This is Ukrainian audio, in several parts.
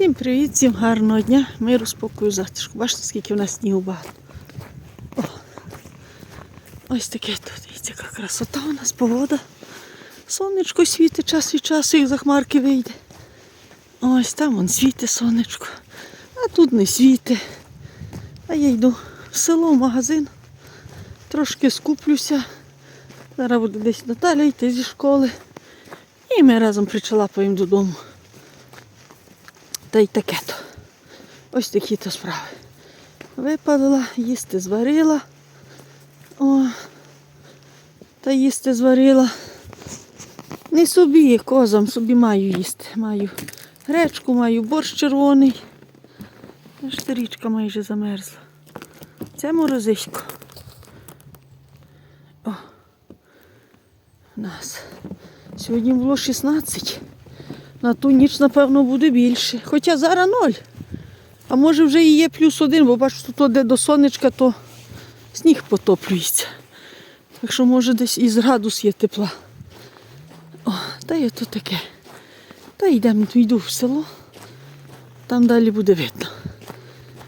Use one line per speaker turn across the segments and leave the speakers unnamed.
Всім привіт, всім гарного дня, миру, спокою, затишку. Бачите, скільки в нас снігу багато. О, ось таке тут. Дивіться, яка красота у нас погода. Сонечко світить час від часу, як за хмарки вийде. Ось там вон світить сонечко. А тут не світить. А я йду в село, в магазин. Трошки скуплюся. Зараз буде десь Наталя йти зі школи. І ми разом причалапаємо додому. Та й таке то. Ось такі то справи. Випадала, їсти зварила. О, та їсти зварила. Не собі, козам, собі маю їсти. Маю гречку, маю борщ червоний. Аж та річка майже замерзла. Це морозисько. О, у нас. Сьогодні було 16. На ту ніч, напевно, буде більше. Хоча зараз ноль. А може вже і є плюс один, бо бачу, тут де до сонечка, то сніг потоплюється. Так що, може, десь із градус є тепла. О, та є то таке. Та йдемо, йду в село. Там далі буде видно.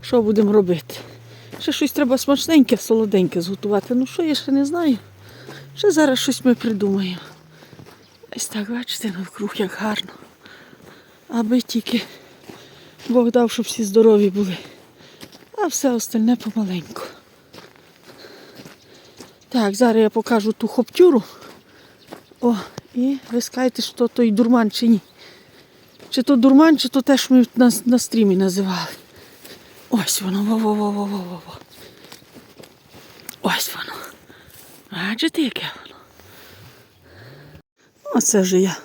Що будемо робити? Ще щось треба смачненьке, солоденьке зготувати. Ну що я ще не знаю. Ще зараз щось ми придумаємо. Ось так, бачите, навкруг як гарно. Аби тільки Бог дав, щоб всі здорові були. А все остальне помаленьку. Так, зараз я покажу ту хоптюру. О, і ви скажете, що той дурман чи ні. Чи то дурман, чи то те, що ми на, на стрімі називали. Ось воно, во-во-во-во-во-во. Ось воно. Бачите, яке воно? Оце вже я.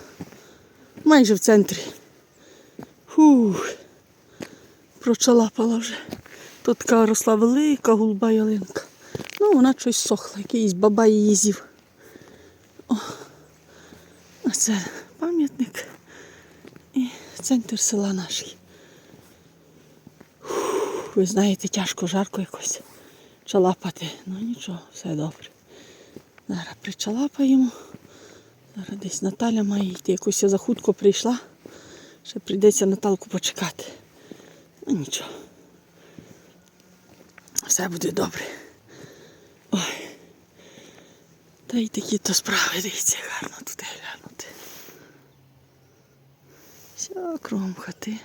Майже в центрі. Фух. Прочалапала вже. Тут така росла велика голуба ялинка. Ну, вона щось сохла, якийсь баба її. О, а це пам'ятник і центр села наш. Фух, Ви знаєте, тяжко, жарко якось чалапати. Ну нічого, все добре. Зараз причалапаємо. Зараз десь Наталя має йти. Якось я захутко прийшла. Ще прийдеться Наталку почекати. Ну нічого. Все буде добре. Ой. Та й такі то справи, дивіться, гарно туди глянути. Все, кругом хати.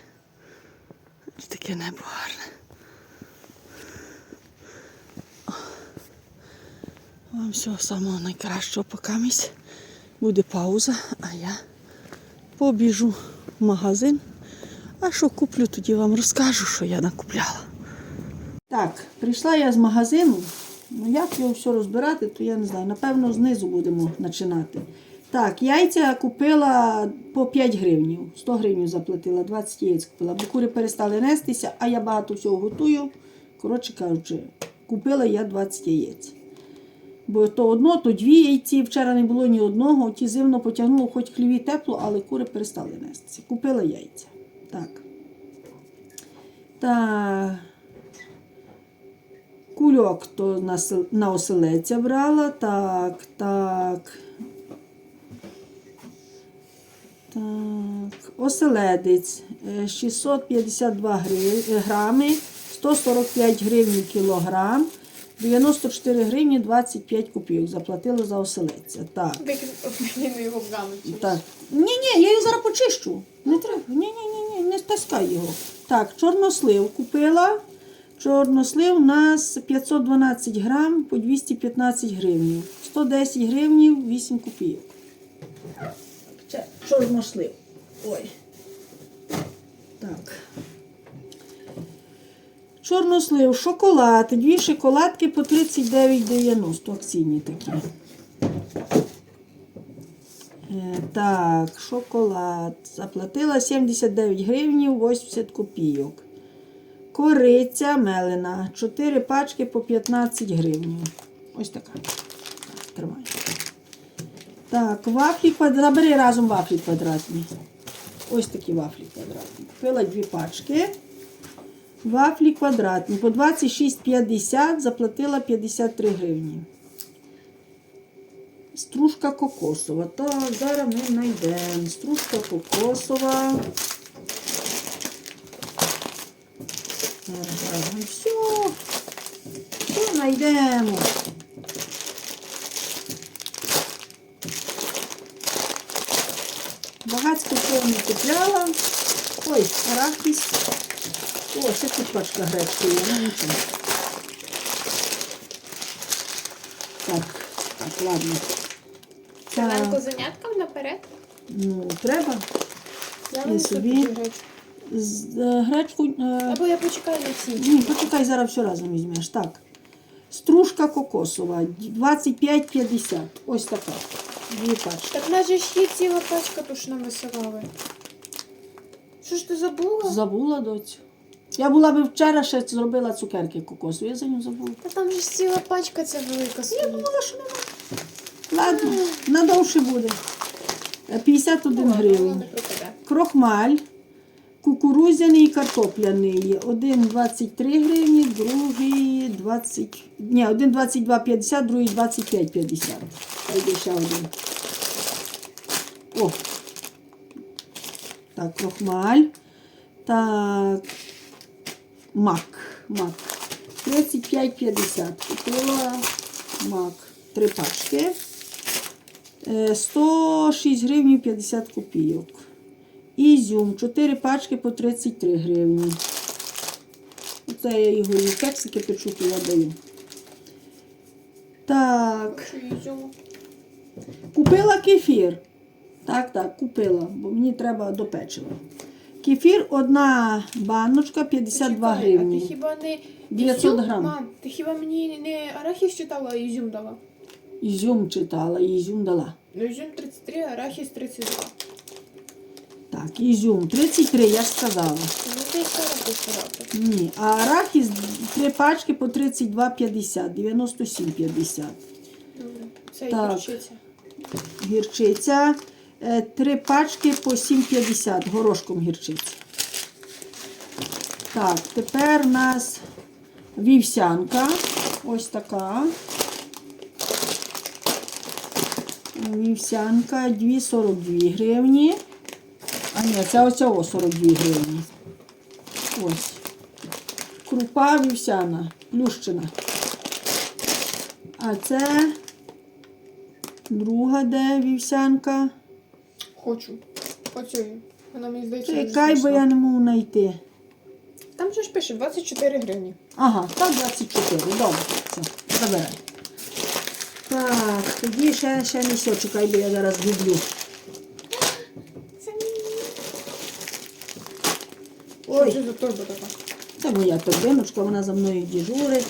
Ось таке небо гарне. Вам всього самого найкращого покамість. Буде пауза, а я побіжу в магазин. А що куплю, тоді вам розкажу, що я накупляла. Так, прийшла я з магазину. Ну, як його все розбирати, то я не знаю. Напевно, знизу будемо починати. Так, яйця купила по 5 гривнів. 100 гривень заплатила, 20 яєць купила. Бо кури перестали нестися, а я багато всього готую. Коротше кажучи, купила я 20 яєць. Бо то одно, то дві яйці. Вчора не було ні одного. Ті зимно потягнуло, хоч хліві тепло, але кури перестали нестися. Купила яйця. Так. Та кульок то на, на оселеця брала. Так, так. Так, оселедець е, 652 гри- грами, 145 гривень кілограм, 94 гривні 25 копійок заплатила за оселедця. Так.
Викинемо його в раму.
Так. Ні, ні, я його зараз почищу. Не треба. Ні, ні, ні, ні, не таскай його. Так, чорнослив купила. Чорнослив у нас 512 грам по 215 гривень. 110 гривень 8 копійок. Чорнослив. Ой. Так. Чорнослив, шоколад. Дві шоколадки по 39,90. Акційні такі. Е, Так, шоколад. Заплатила 79 гривень 80 копійок. Кориця мелена. 4 пачки по 15 гривень. Ось така. Так, тримай. Так, вафлі квадратні. Забери разом вафлі квадратні. Ось такі вафлі квадратні. Купила дві пачки. Вафлі квадратні. По 26,50 заплатила 53 гривні. Стружка кокосова. Так, зараз ми знайдемо. Стружка кокосова. Зараз. Ну, все. Все знайдемо. Багацько повні купляла. Ой, арахіс. О, ще тут пачка гречки є, ну нічого. Так, так, ладно.
Зеленку заняткам наперед.
ну, треба.
Зеленку
собі.
гречку.
З, е, гречку. е,
Або я почекаю на ці.
ні, почекай, зараз все разом візьмеш. Так. Стружка кокосова 25,50. Ось така. Дві пачки.
Так в нас же ж є ціла пачка, то що нам висилали. Що ж ти забула?
Забула доцю. Я була би вчора ще зробила цукерки кокосові, я за нього забула.
Та там же ж ціла пачка ця велика
Я
стоїть.
думала, що нема. Ладно, надовше буде. Е, 51 гривень.
не пропаде.
Крохмаль, кукурудзяний і картопляний. Один 23 гривні, другий 20. Ні, один 22,50, другий 25,50. А йде ще один. О. Так, крохмаль. Так. Мак. Мак. 35,50. Купила мак. Три пачки. Е, 106 гривень 50 копійок. Ізюм. 4 пачки по 33 гривні. Оце я його і кексики печу, то я даю. Так. Купила кефір. Так, так, купила, бо мені треба до печива. Кефір одна баночка 52
Почекай, А
гривні.
ти хіба не
900
ізюм?
грам.
Мам, ти хіба мені не арахіс читала, а ізюм дала?
Ізюм читала, ізюм дала.
Ну ізюм 33, арахіс 32.
Так, ізюм 33, я ж сказала.
Ну ти їх арахіс сказати.
Ні, а арахіс три пачки по 32,50, 97,50.
Добре. Це і
Так. Гірчиця три пачки по 7,50 горошком гірчиці. Так, тепер у нас вівсянка. Ось така. Вівсянка 2,42 гривні. А ні, це оцього 42 гривні. Ось. Крупа вівсяна, плющена. А це друга де вівсянка.
Хочу. Хочу. Вона мені здається.
Чекай, бо я не можу знайти.
Там же ж пише 24 гривні.
Ага, так 24. Добре. Все, забирай. Так, тоді ще, ще не все, чекай, бо я зараз гублю. Ой.
Що це за торба така?
Це моя торбиночка, вона за мною діжурить.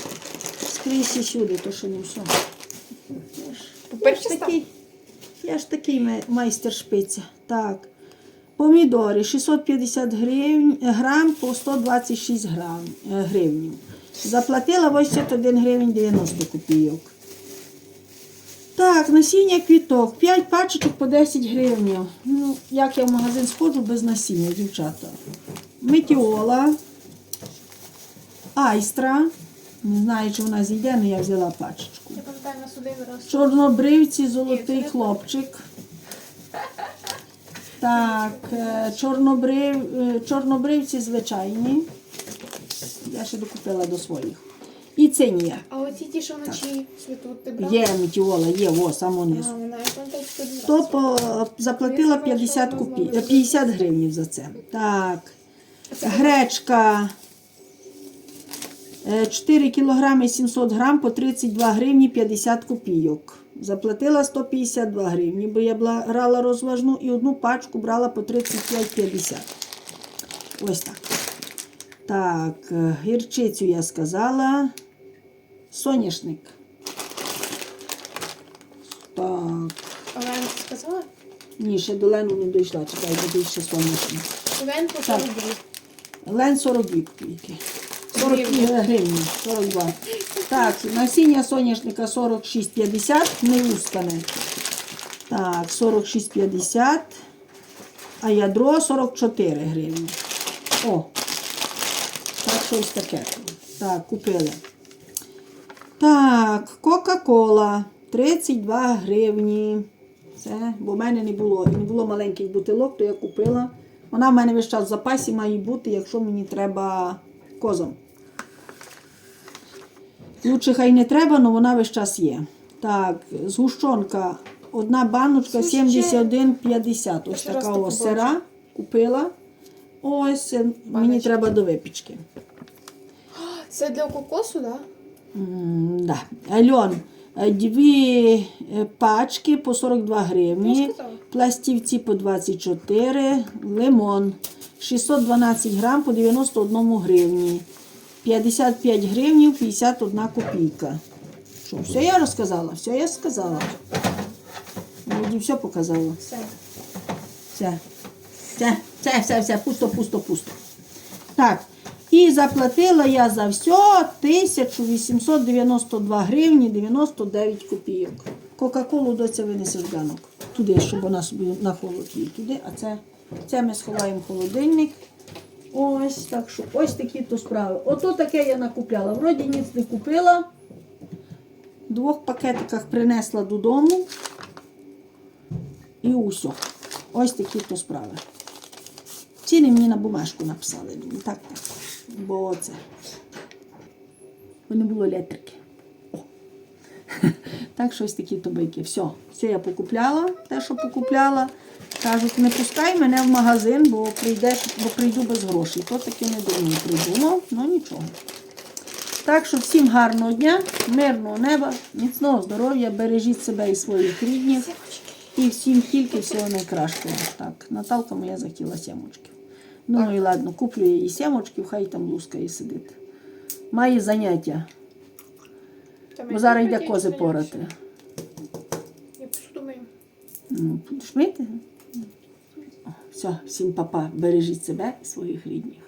Скрізь і сюди, то ще не все.
По-перше,
такий, я ж такий майстер шпиця. Так. Помідори 650 гривень, грам по 126 грам, е, гривень. Заплатила 81 гривень 90 копійок. Так, насіння квіток. 5 пачечок по 10 гривень. Ну, як я в магазин сходжу без насіння, дівчата. Метіола. Айстра. Не знаю, чи вона зійде, але я взяла пачечку.
Я пам'ятаю суди раз.
Чорнобривці, золотий хлопчик. Так, е, чорнобрив, е, чорнобривці звичайні. Я ще докупила до своїх. І це ні.
А оці ті, що вночі світуть, ти брала?
Є метіола, є, о, само
А,
низу.
вона, я пам'ятаю, що ти
То по, заплатила 50, копій, е, 50 гривень за це. Так. Гречка. Е, 4 кілограми 700 грам по 32 гривні 50 копійок. Заплатила 152 гривні, бо я брала розважну і одну пачку брала по 35,50. Ось так. Так, е, гірчицю я сказала. Соняшник. Так.
Олен, ти сказала?
Ні, ще до Лену не дійшла, чекай, буде ще сонячно.
Олен по
Так.
42.
Лен 42 копійки. 40
Гривні.
гривень, 42. Так, насіння соняшника 46,50, не ускане. Так, 46,50. А ядро 44 гривні. О, так, щось таке. Так, купили. Так, Кока-Кола 32 гривні. Це, бо в мене не було. Не було маленьких бутилок, то я купила. Вона в мене весь час в запасі має бути, якщо мені треба козам. Лучше хай не треба, але вона весь час є. Так, згущенка. Одна баночка 71,50. Ось
ще раз
така
таку
ось сира купила. Ось е, мені треба до випічки.
Це для кокосу, так? Да?
М, Да. Альон, е, дві е, пачки по 42 гривні,
сказала.
пластівці по 24, лимон 612 грам по 91 гривні, 55 гривнів 51 копійка. Що, все я розказала? Все я сказала. Вроді все показала.
Все.
Все. Все, все, все, все, пусто, пусто, пусто. Так. І заплатила я за все 1892 гривні 99 копійок. Кока-колу доця винесе з ганок. Туди, щоб вона собі на холод її туди. А це, це ми сховаємо в холодильник. Ось так що ось такі то справи. Ото таке я накупляла. Вроді ніц не купила. В двох пакетиках принесла додому. І усе. Ось такі то справи. Ціни мені на бумажку написали. Думаю, так, так. Бо це. Бо було електрики. Так, що ось такі то байки. Все. Все я покупляла, те, що покупляла. Кажуть, не пускай мене в магазин, бо прийдеш, бо прийду без грошей. То таки не дурно придумав, ну нічого. Так що всім гарного дня, мирного неба, міцного здоров'я, бережіть себе і своїх рідних. І всім тільки всього найкращого. Так, Наталка моя захотіла сімочки. Ну і ладно, куплю їй сімочків, хай там лускає сидить. Має заняття, бо зараз йде кози порати.
Я посуду мию.
Ну, будеш мити? Все, всім папа, бережіть себе і своїх рідних.